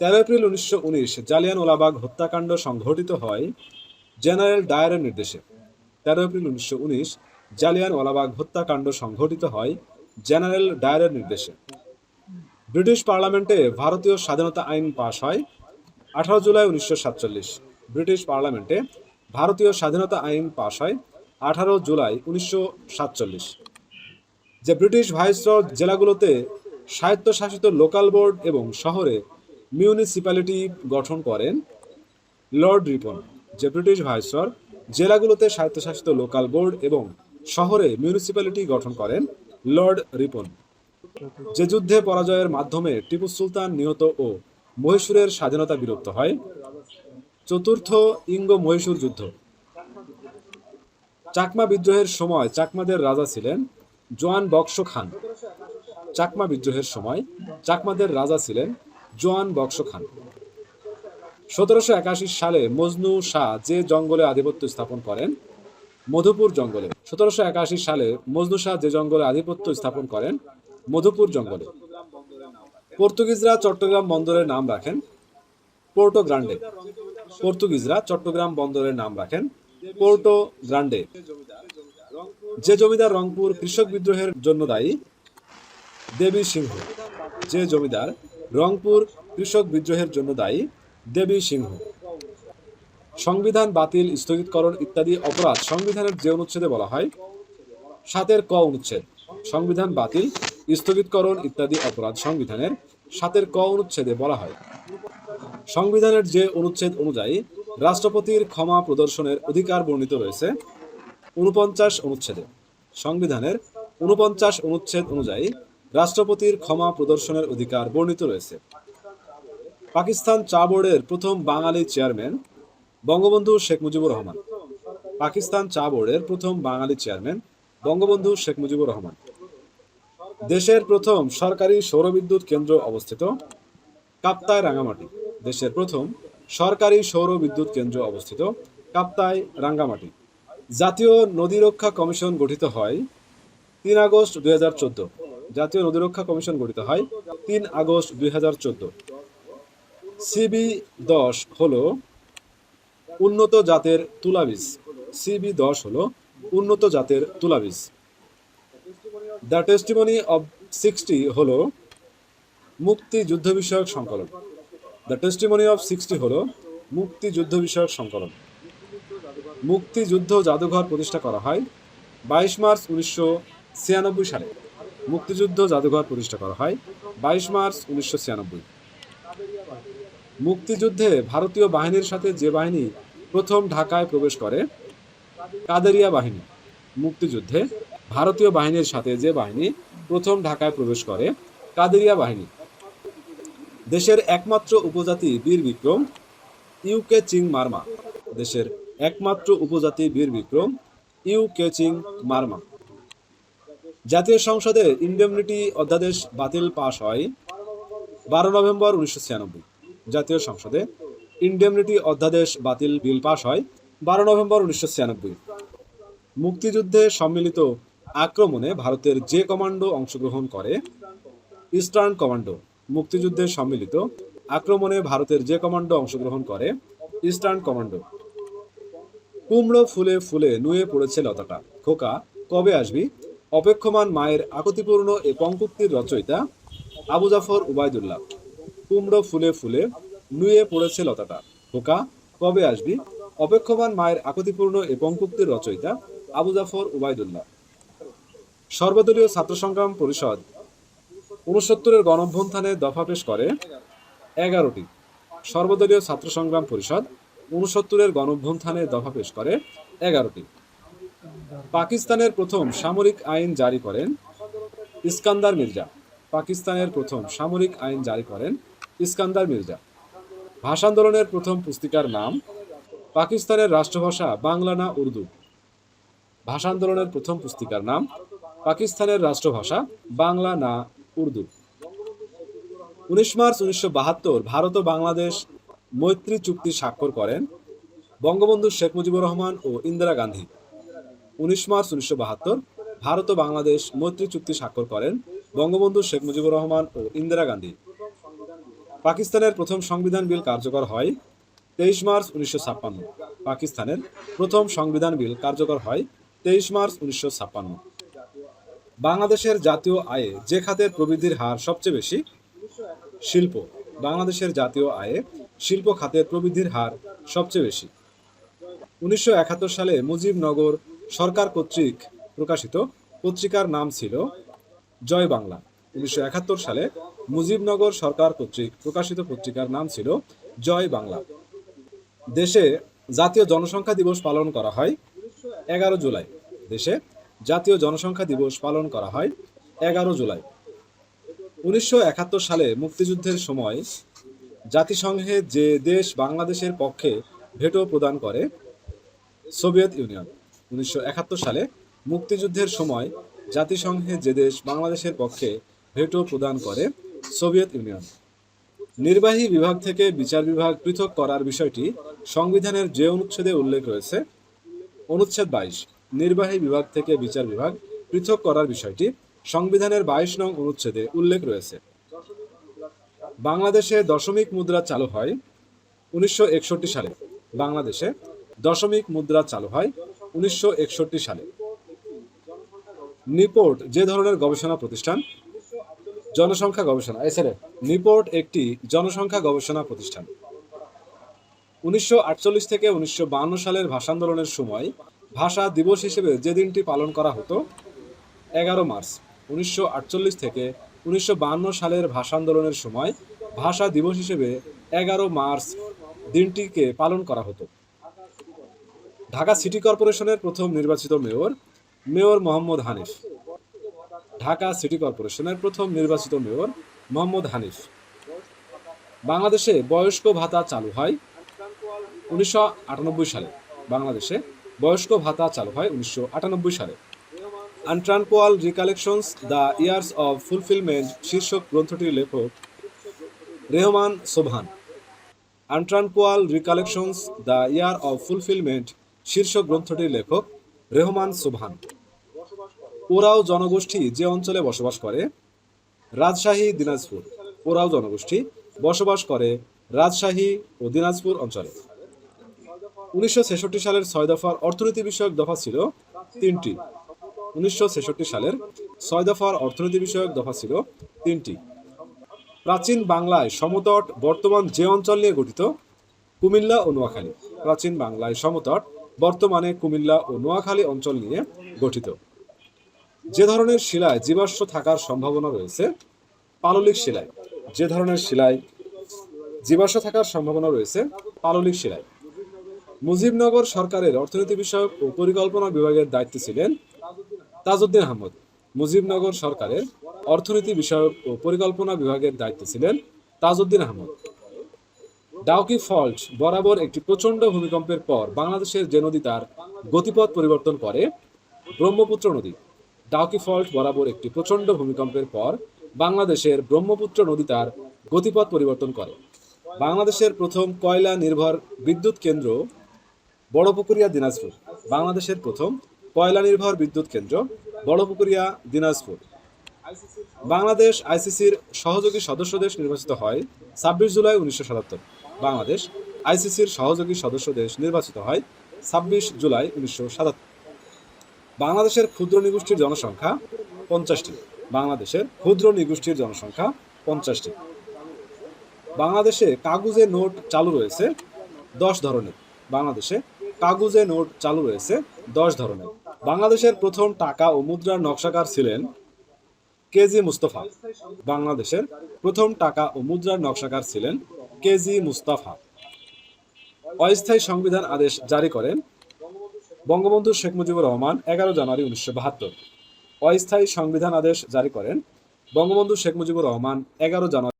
তেরো এপ্রিল উনিশশো উনিশ জালিয়ান ওলাবাগ হত্যাকাণ্ড সংঘটিত হয় জেনারেল ডায়ারের নির্দেশে। তেরো এপ্রিল উনিশশো উনিশ জালিয়ান ওয়ালাবাগ হত্যাকাণ্ড সংঘটিত হয় জেনারেল ডায়ারের নির্দেশে। ব্রিটিশ পার্লামেন্টে ভারতীয় স্বাধীনতা আইন পাশ হয় আঠারো জুলাই উনিশশো সাতচল্লিশ। ব্রিটিশ পার্লামেন্টে ভারতীয় স্বাধীনতা আইন পাশ হয় আঠারো জুলাই উনিশশো সাতচল্লিশ। যে ব্রিটিশ ভাইসরয় জেলাগুলোতে স্বায়ত্তশাসিত লোকাল বোর্ড এবং শহরে মিউনিসিপ্যালিটি গঠন করেন লর্ড রিপন, যে ব্রিটিশ ভাইসর জেলাগুলোতে স্বায়ত্তশাসিত লোকাল বোর্ড এবং শহরে মিউনিসিপ্যালিটি গঠন করেন লর্ড রিপন। যে যুদ্ধে পরাজয়ের মাধ্যমে টিপু সুলতান নিহত ও মহীশূরের স্বাধীনতা বিলুপ্ত হয়, চতুর্থ ইঙ্গ মহীশূর যুদ্ধ। চাকমা বিদ্রোহের সময় চাকমাদের রাজা ছিলেন জোয়ান বক্স খান। চাকমা বিদ্রোহের সময় চাকমাদের রাজা ছিলেন জোয়ান বক্স খান সতেরোশো একাশি সালে মজনু শাহ যে জঙ্গলে আধিপত্য স্থাপন করেন, মধুপুর জঙ্গলে। সতেরোশো একাশি সালে মজনু শাহ যে জঙ্গলে আধিপত্য স্থাপন করেন, মধুপুর জঙ্গলে। পর্তুগিজরা চট্টগ্রাম বন্দরের নাম রাখেন, পোর্টো গ্রান্ডে। পর্তুগিজরা চট্টগ্রাম বন্দরের নাম রাখেন, পোর্টো গ্রান্ডে। যে জমিদার রংপুর কৃষক বিদ্রোহের জন্য দায়ী, দেবী সিংহ। যে জমিদার রংপুর কৃষক বিদ্রোহের জন্য দায়ী দেবী সিংহ। সংবিধান বাতিল, স্থগিতকরণ ইত্যাদি অপরাধ সংবিধানের যে অনুচ্ছেদে বলা হয়, সাতের ক অনুচ্ছেদ। সংবিধান বাতিল, স্থগিতকরণ ইত্যাদি অপরাধ সংবিধানের সাতের ক অনুচ্ছেদে বলা হয়। সংবিধানের যে অনুচ্ছেদ অনুযায়ী রাষ্ট্রপতির ক্ষমা প্রদর্শনের অধিকার বর্ণিত রয়েছে উনপঞ্চাশ অনুচ্ছেদে। সংবিধানের উনপঞ্চাশ অনুচ্ছেদ অনুযায়ী রাষ্ট্রপতির ক্ষমা প্রদর্শনের অধিকার বর্ণিত রয়েছে। পাকিস্তান চা বোর্ডের প্রথম বাঙালি চেয়ারম্যান বঙ্গবন্ধু শেখ মুজিবুর রহমান। পাকিস্তান চা বোর্ডের প্রথম বাঙালি চেয়ারম্যান বঙ্গবন্ধু শেখ মুজিবুর রহমান। দেশের প্রথম সরকারি সৌরবিদ্যুৎ কেন্দ্র অবস্থিত কাপ্তায় রাঙ্গামাটি দেশের প্রথম সরকারি সৌর বিদ্যুৎ কেন্দ্র অবস্থিত কাপ্তায় রাঙ্গামাটি জাতীয় নদী রক্ষা কমিশন গঠিত হয় তিন আগস্ট দুই হাজার চোদ্দ। জাতীয় নদী রক্ষা কমিশন গঠিত হয় তিন আগস্ট দুই হাজার চোদ্দ। সিবি দশ হল উন্নত জাতের তুলাবীজ। সিবি দশ হল উন্নত জাতের তুলাবীজ। দ্য টেস্টিমনি অব সিক্সটি হলো মুক্তিযুদ্ধ বিষয়ক সংকলন। দ্য টেস্টিমনি অফ সিক্সটি হলো মুক্তিযুদ্ধ বিষয়ক সংকলন। মুক্তিযুদ্ধ জাদুঘর প্রতিষ্ঠা করা হয় বাইশ মার্চ উনিশশো ছিয়ানব্বই সালে। মুক্তিযুদ্ধ জাদুঘর প্রতিষ্ঠা করা হয় বাইশ মার্চ উনিশশো ছিয়ানব্বই। মুক্তিযুদ্ধে ভারতীয় বাহিনীর সাথে যে বাহিনী প্রথম ঢাকায় প্রবেশ করে, কাদেরিয়া বাহিনী। মুক্তিযুদ্ধে ভারতীয় বাহিনীর সাথে যে বাহিনী প্রথম ঢাকায় প্রবেশ করে, কাদেরিয়া বাহিনী। দেশের একমাত্র উপজাতি বীর বিক্রম, ইউকে চিং মার্মা। দেশের একমাত্র উপজাতি বীর বিক্রম, ইউকে চিং মার্মা। জাতীয় সংসদে ইন্ডেমনিটি অধ্যাদেশ বাতিল পাশ হয় বারো নভেম্বর উনিশশো ছিয়ানব্বই। জাতীয় সংসদে ইন্ডেমনিটি অধ্যাদেশ বাতিল বিল পাশ হয় বারো নভেম্বর উনিশশো ছিয়ানব্বই। মুক্তিযুদ্ধে সম্মিলিত আক্রমণে ভারতের যে কমান্ডো অংশগ্রহণ করে, ইস্টার্ন কমান্ডো, মুক্তিযুদ্ধে সম্মিলিত আক্রমণে ভারতের যে কমান্ডো অংশগ্রহণ করে, ইস্টার্ন কমান্ডো। কুমড়ো ফুলে ফুলে নুয়ে পড়েছে লতাটা। খোকা, কবে আসবি? অপেক্ষমান মায়ের আকতিপূর্ণ এ পঙ্কুক্তির রচয়িতা আবু জাফর উবায়দুল্লাহ। কুমড়ো ফুলে ফুলে নুয়ে পড়েছে লতাটা। খোকা, কবে আসবি? অপেক্ষমান মায়ের আকতিপূর্ণ এ পঙ্কুক্তির রচয়িতা আবু জাফর উবায়দুল্লাহ। সর্বদলীয় ছাত্র সংগ্রাম পরিষদ উনসত্তরের গণঅভ্যুত্থানে দফা পেশ করে এগারোটি। সর্বদলীয় ছাত্র সংগ্রাম পরিষদ উনসত্তরের গণঅভ্যুত্থানে দফা পেশ করে এগারোটি। পাকিস্তানের প্রথম সামরিক আইন জারি করেন ইস্কান্দার মির্জা। পাকিস্তানের প্রথম সামরিক আইন জারি করেন ইস্কান্দার মির্জা। ভাষা আন্দোলনের প্রথম পুস্তিকার নাম পাকিস্তানের রাষ্ট্রভাষা বাংলা না উর্দু। ভাষা আন্দোলনের প্রথম পুস্তিকার নাম পাকিস্তানের রাষ্ট্রভাষা বাংলা না উর্দু। উনিশ মার্চ উনিশশো বাহাত্তর ভারত ও বাংলাদেশ মৈত্রী চুক্তি স্বাক্ষর করেন বঙ্গবন্ধু শেখ মুজিবুর রহমান ও ইন্দিরা গান্ধী। উনিশ মার্চ উনিশশো বাহাত্তর ভারত ও বাংলাদেশ মৈত্রী চুক্তি স্বাক্ষর করেন বঙ্গবন্ধু শেখ মুজিবুর রহমান ও ইন্দিরা গান্ধী। পাকিস্তানের প্রথম সংবিধান বিল কার্যকর হয় তেইশ মার্চ উনিশশো ছাপ্পান্ন। পাকিস্তানের প্রথম সংবিধান বিল কার্যকর হয় তেইশ মার্চ উনিশশো ছাপ্পান্ন। বাংলাদেশের জাতীয় আয়ে যে খাতের প্রবৃদ্ধির হার সবচেয়ে বেশি শিল্প। বাংলাদেশের জাতীয় আয়ে শিল্প খাতের প্রবৃদ্ধির হার সবচেয়ে বেশি। উনিশশো একাত্তর সালে মুজিবনগর সরকার কর্তৃক প্রকাশিত পত্রিকার নাম ছিল জয় বাংলা। উনিশশো একাত্তর সালে মুজিবনগর সরকার কর্তৃক প্রকাশিত পত্রিকার নাম ছিল জয় বাংলা। দেশে জাতীয় জনসংখ্যা দিবস পালন করা হয় এগারো জুলাই। দেশে জাতীয় জনসংখ্যা দিবস পালন করা হয় এগারো জুলাই। উনিশশো একাত্তর সালে মুক্তিযুদ্ধের সময় জাতিসংঘে যে দেশ বাংলাদেশের পক্ষে ভেটো প্রদান করে, সোভিয়েত ইউনিয়ন। উনিশশো একাত্তর সালে মুক্তিযুদ্ধের সময় জাতিসংঘে যে দেশ বাংলাদেশের পক্ষে ভেটো প্রদান করে, সোভিয়েত ইউনিয়ন। নির্বাহী বিভাগ থেকে বিচার বিভাগ পৃথক করার বিষয়টি সংবিধানের যে অনুচ্ছেদে উল্লেখ রয়েছে, অনুচ্ছেদ বাইশ, নির্বাহী বিভাগ থেকে বিচার বিভাগ পৃথক করার বিষয়টি সংবিধানের বাইশ নং অনুচ্ছেদে উল্লেখ রয়েছে। বাংলাদেশে দশমিক মুদ্রা চালু হয় উনিশশো একষট্টি সালে। বাংলাদেশে দশমিক মুদ্রা চালু হয় উনিশশো একষট্টি সালে। নিপোর্ট যে ধরনের গবেষণা প্রতিষ্ঠান? জনসংখ্যা গবেষণা। এছাড়া নিপোর্ট একটি জনসংখ্যা গবেষণা প্রতিষ্ঠান। উনিশশো আটচল্লিশ থেকে উনিশশো সালের ভাষা আন্দোলনের সময় ভাষা দিবস হিসেবে যে দিনটি পালন করা হতো, এগারো মার্চ, উনিশশো আটচল্লিশ থেকে উনিশশো সালের ভাষা আন্দোলনের সময় ভাষা দিবস হিসেবে এগারো মার্চ দিনটিকে পালন করা হতো। ঢাকা সিটি কর্পোরেশনের প্রথম নির্বাচিত mayor mayor Mohammad Hanif. Dhaka city কর্পোরেশনের প্রথম নির্বাচিত মেয়র, মোহাম্মদ হানিফ। বাংলাদেশে বয়স্ক ভাতা চালু হয় উনিশশো আটানব্বই সালে। বাংলাদেশে বয়স্ক ভাতা চালু হয় উনিশশো আটানব্বই সালে। Untranquil recollections, the years of fulfilment শীর্ষক গ্রন্থটির লেখক Rehman Sobhan. Untranquil recollections the year of fulfilment শীর্ষক গ্রন্থটির লেখক রেহমান সোবহান। ওরাও জনগোষ্ঠী যে অঞ্চলে বসবাস করে, রাজশাহী, দিনাজপুর। ওরাও জনগোষ্ঠী বসবাস করে রাজশাহী ও দিনাজপুর অঞ্চলে। উনিশশো ছেষট্টি সালের ছয় দফার অর্থনীতি বিষয়ক দফা ছিল তিনটি। উনিশশো ছেষট্টি সালের ছয় দফার অর্থনীতি বিষয়ক দফা ছিল তিনটি। প্রাচীন বাংলায় সমতট বর্তমান যে অঞ্চল নিয়ে গঠিত? কুমিল্লা ও নোয়াখালী। প্রাচীন বাংলায় সমতট বর্তমানে কুমিল্লা ও নোয়াখালী অঞ্চল নিয়ে গঠিত। যে ধরনের শিলায় জীবাশ্ম থাকার সম্ভাবনা রয়েছে, পাললিক শিলায়। যে ধরনের শিলায় জীবাশ্ম থাকার সম্ভাবনা রয়েছে, পাললিক শিলায়। মুজিবনগর সরকারের অর্থনীতি বিষয়ক ও পরিকল্পনা বিভাগের দায়িত্বে ছিলেন তাজউদ্দিন আহমদ। মুজিবনগর সরকারের অর্থনীতি বিষয়ক ও পরিকল্পনা বিভাগের দায়িত্বে ছিলেন তাজউদ্দিন আহমদ। ডাউকি ফল্ট বরাবর একটি প্রচণ্ড ভূমিকম্পের পর বাংলাদেশের যে নদী তার গতিপথ পরিবর্তন করে, ব্রহ্মপুত্র নদী। ডাউকি ফল্ট বরাবর একটি প্রচণ্ড ভূমিকম্পের পর বাংলাদেশের ব্রহ্মপুত্র নদী তার গতিপথ পরিবর্তন করে। বাংলাদেশের প্রথম কয়লা নির্ভর বিদ্যুৎ কেন্দ্র বড়পুকুরিয়া দিনাজপুর। বাংলাদেশের প্রথম কয়লা নির্ভর বিদ্যুৎ কেন্দ্র বড়পুকুরিয়া দিনাজপুর। বাংলাদেশ আইসিসির সহযোগী সদস্য দেশ নির্বাচিত হয় ছাব্বিশ জুলাই উনিশশো সাতাত্তর। বাংলাদেশ আইসিসির সহযোগী সদস্য দেশ নির্বাচিত হয় ছাব্বিশ জুলাই উনিশশো সাতাত্তর। বাংলাদেশের ক্ষুদ্র নিগোষ্ঠীর জনসংখ্যা পঞ্চাশটি। বাংলাদেশের ক্ষুদ্র নিগোষ্ঠীর জনসংখ্যা পঞ্চাশটি। বাংলাদেশে কাগুজে নোট চালু রয়েছে দশ ধরনের। বাংলাদেশে কাগুজে নোট চালু রয়েছে দশ ধরনের। বাংলাদেশের প্রথম টাকা ও মুদ্রার নকশাকার ছিলেন কেজি মুস্তফা। বাংলাদেশের প্রথম টাকা ও মুদ্রার নকশাকার ছিলেন কেজি মুস্তাফা। অস্থায়ী সংবিধান আদেশ জারি করেন বঙ্গবন্ধু শেখ মুজিবুর রহমান এগারো জানুয়ারি উনিশশো বাহাত্তর। অস্থায়ী সংবিধান আদেশ জারি করেন বঙ্গবন্ধু শেখ মুজিবুর রহমান এগারো জানুয়ারি